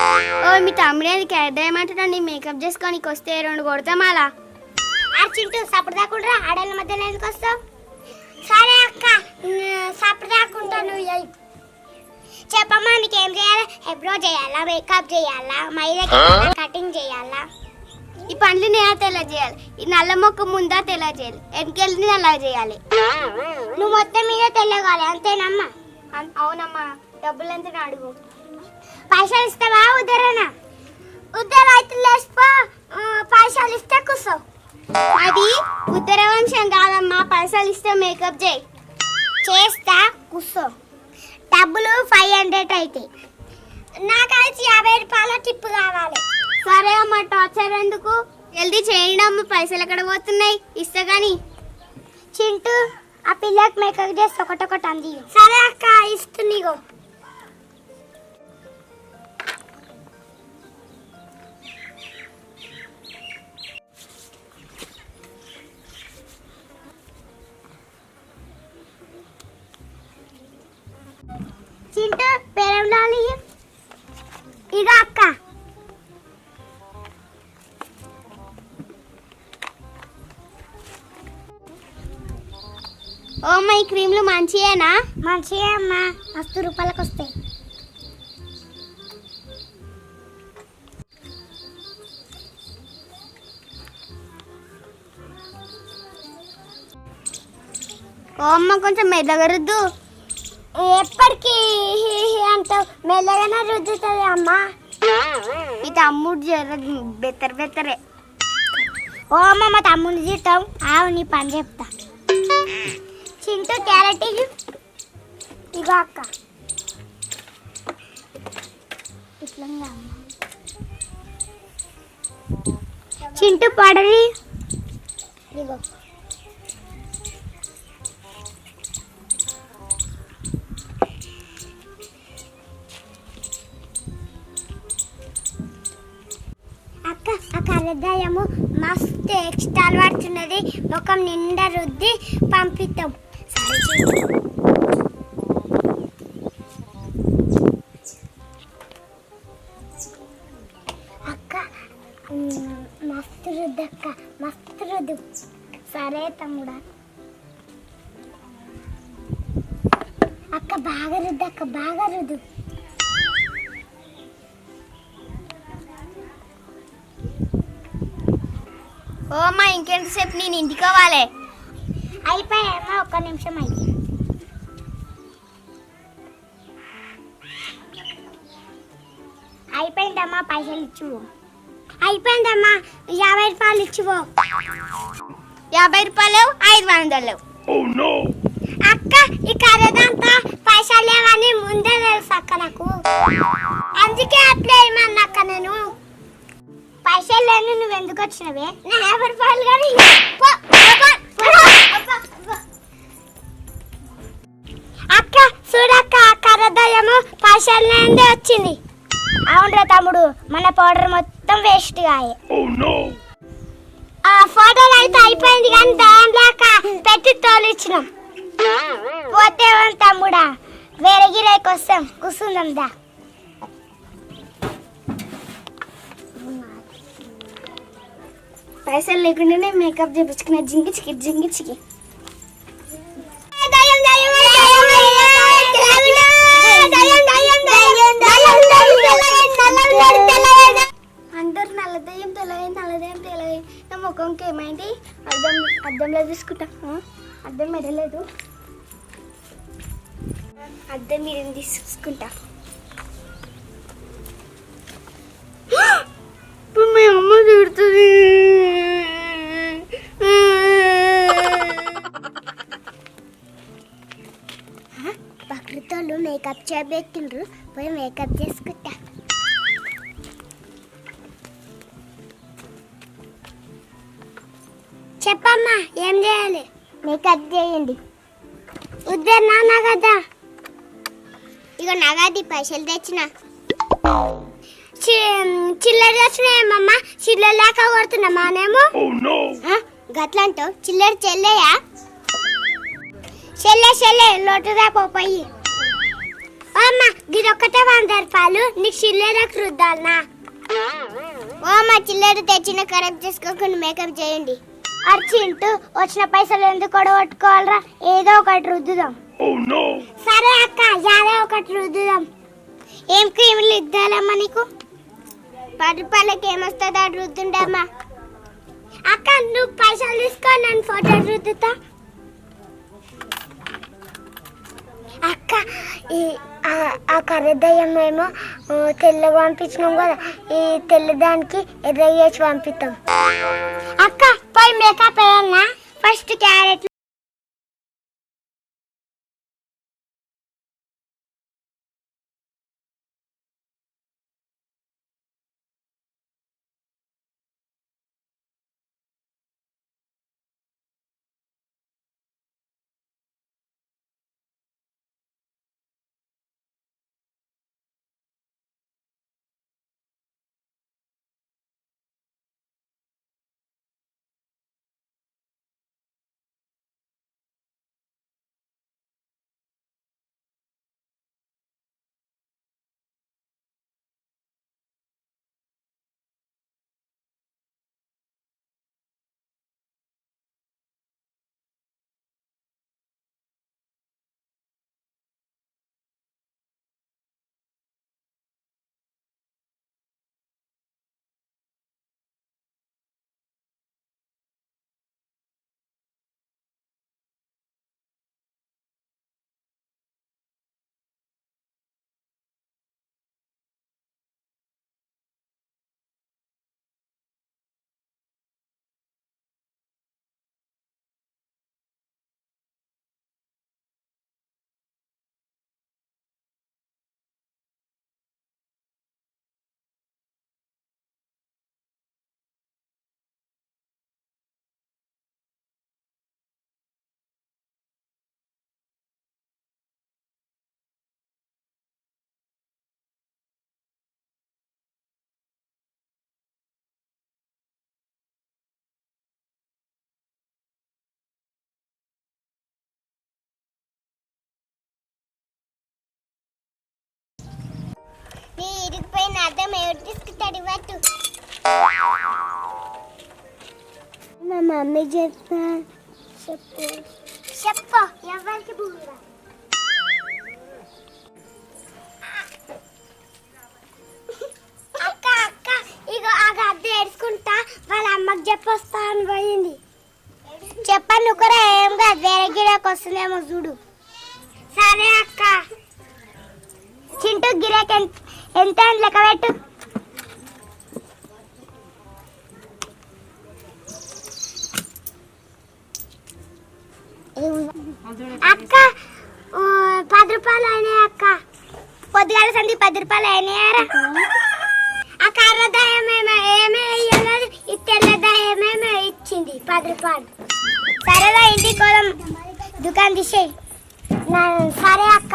ఓ మీ తమ్ముడు అది carrot ఏమంటాడండి makeup చేసుకోనికి వస్తే రెండు కొడతాం అలా అర్చింటూ సప్పుడు దాకుండా ఆడల మధ్యలో ఎందుకు వస్తావు? సరే అక్క సప్పుడు దాకుంటా నువ్వు. చెప్పమ్మా నీకేం చేయాలి? ఎబ్రో చేయాలా? మేకప్ చేయాలా? మైదా కటింగ్ చేయాలా? ఈ పండ్లు నేను తెల్ల చేయాలి. ఈ నల్ల మొక్క ముందా తెల్ల చేయాలి. వెనకెళ్ళి నల్ల చేయాలి. నువ్వు మొత్తం మీద తెల్లగాలి అంతేనమ్మా? అవునమ్మా డబ్బులు ఎంత అడుగు. పైసలు ఇస్తావా ఉదరనా? ఉదర అయితే లేచిపో పైసలు ఇస్తే కూర్చో అది ఉత్తర వంశం కాదమ్మా. పైసలు ఇస్తే మేకప్ చేయి. చేస్తా కూర్చో డబ్బులు ఫైవ్ హండ్రెడ్ అయితే. నాకైతే యాభై రూపాయల టిప్ కావాలి. సరే అమ్మ టార్చర్ ఎందుకు? జల్దీ చేయండి అమ్మ పైసలు ఎక్కడ పోతున్నాయి? ఇస్తా కానీ చింటూ ఆ పిల్లకి మేకప్ చేసి ఒకటొకటి అంది సరే అక్క ఇస్తున్నీగో ఓ ఈ క్రీమ్లు మంచియేనా? మంచిగా అమ్మా. మస్తు రూపాయలకు వస్తాయి ఓ అమ్మ కొంచెం మెల్లగా రుద్దు. ఎప్పటికీ హీ హీ అంటావు. మెల్లగానే రుద్దుతుంది అమ్మా. మీ తమ్ముడు జర బెత్తర బెత్తరే. ఓ అమ్మ మా తమ్ముని తింటాం ఆవు నీ పని చెప్తా. చింటూ క్యారెట్ ఇగో అక్క. ఇట్లా చింటూ పడరి ఇగో. అక్క మస్తు ఎక్స్ట్రా పడుతున్నది. ముఖం నిండా రుద్ది పంపిస్తాం అక్క మస్తు రుద్దు అక్క మస్తు రుద్దు సరే తమ్ముడా. అక్క బాగా రుద్దు అక్క బాగా రుద్దు ఓ అమ్మ ఇంకెంతసేపు నేను ఇంటికి పోవాలి? అయిపోయామా ఒక్క నిమిషం అయితే అయిపోయిందమ్మా పైసలు ఇచ్చివో. అయిపోయిందమ్మా యాభై రూపాయలు ఇచ్చివో. యాభై రూపాయలు ఐదు వందలు అక్క ఈ కర్రదంతా పైసలు లేవని ముందే తెలుసు అక్క నాకు. అందుకే అప్లై చేయమన్నా అక్క నేను? పైసలు లేని నువ్వు ఎందుకు వచ్చినవే? నా యాభై రూపాయలు కానీ పైసలు లేనిదే వచ్చింది. అవునరా తమ్ముడు మన పౌడర్ మొత్తం వేస్ట్ కాయే ఆ ఫోటోలు అయితే అయిపోయింది కానీ దయం లేక పెట్టి తోలిచ్చినాం. పోతే తమ్ముడా? వేరే గిరాయికి వస్తాం కూర్చుందాం దా. పైసలు లేకుండానే మేకప్ చేపించుకున్న. జింగి చికి అర్థం అర్థంలో తీసుకుంటా. అర్థం ఎడలేదు అర్థం మీరు తీసుకుంటా? ఇప్పుడు అమ్మ మేకప్ చేయబెట్టిండ్రు పోయి మేకప్ చేసుకుంటా. మేకప్ చేయండి. ఉద్దరు నాన్న కదా. ఇక నగది పైసలు తెచ్చిన. చిల్లర తెచ్చినాయేమమ్మా చిల్లర లేక కొడుతున్నామా నేమో గట్లంటావు చిల్లర చెల్లెయా? చెల్లె చెల్లె లోటుదా పోయి. అమ్మ ఇది ఒక్కటే వంద రూపాయలు. నీకు చిల్లరకు రుద్దాలనా? ఓ చిల్లర తెచ్చిన కరెక్ట్ చేసుకోకుండా మేకప్ చేయండి. అర్చింటూ వచ్చిన పైసలు ఎందుకు కొడగొట్టుకోవాలరా? ఏదో ఒకటి రుద్దుదాం. సరే అక్క యాదో ఒకటి రుద్దుదాం. ఏం క్రీములు ఇద్దాలమ్మా నీకు? పది రూపాయలకి ఏమొస్తుంది రుద్దుండమ్మా. అక్క నువ్వు పైసలు తీసుకో నన్ను ఫోటో రుద్దుతా. అక్క ఈ ఆ- కర్రదయ్యం ఆ, తెల్లగా పంపించినాం కదా ఈ తెల్లదానికి ఎర్ర చేసి పంపిస్తాం అక్క పోయి మేకప్ వేయాలనా ఇరిగిపోయిన అర్థం ఎవరు తీసుకుంటాడు ఇవ్వట్టు. మా మమ్మీ చెప్తా చెప్పు. చెప్పు. ఎవరికి బుర్ర అక్క అక్క ఇగో ఆ గద్ద ఏడ్చుకుంటా. వాళ్ళ అమ్మకి చెప్పొస్తా అని పోయింది. చెప్పండి నువ్వు కూడా ఏం కాదు వేరే గిరాకి వస్తుందేమో చూడు. సరే అక్క. చింటూ గిరాక్ ఎంత అని లెక్క పెట్టు అక్క పది రూపాయలు అయినాయి అక్క. పొద్దుగాల సంది పది రూపాయలు అయినాయారా ఆ కర్రద ఏమేమో ఏమే ఇయ్యలేదు. ఈ తెల్ల ఏమేమో ఇచ్చింది? పది రూపాయలు. సరేదా ఇంటికి పోదాం. దుకాణం తీసేయి. సరే అక్క.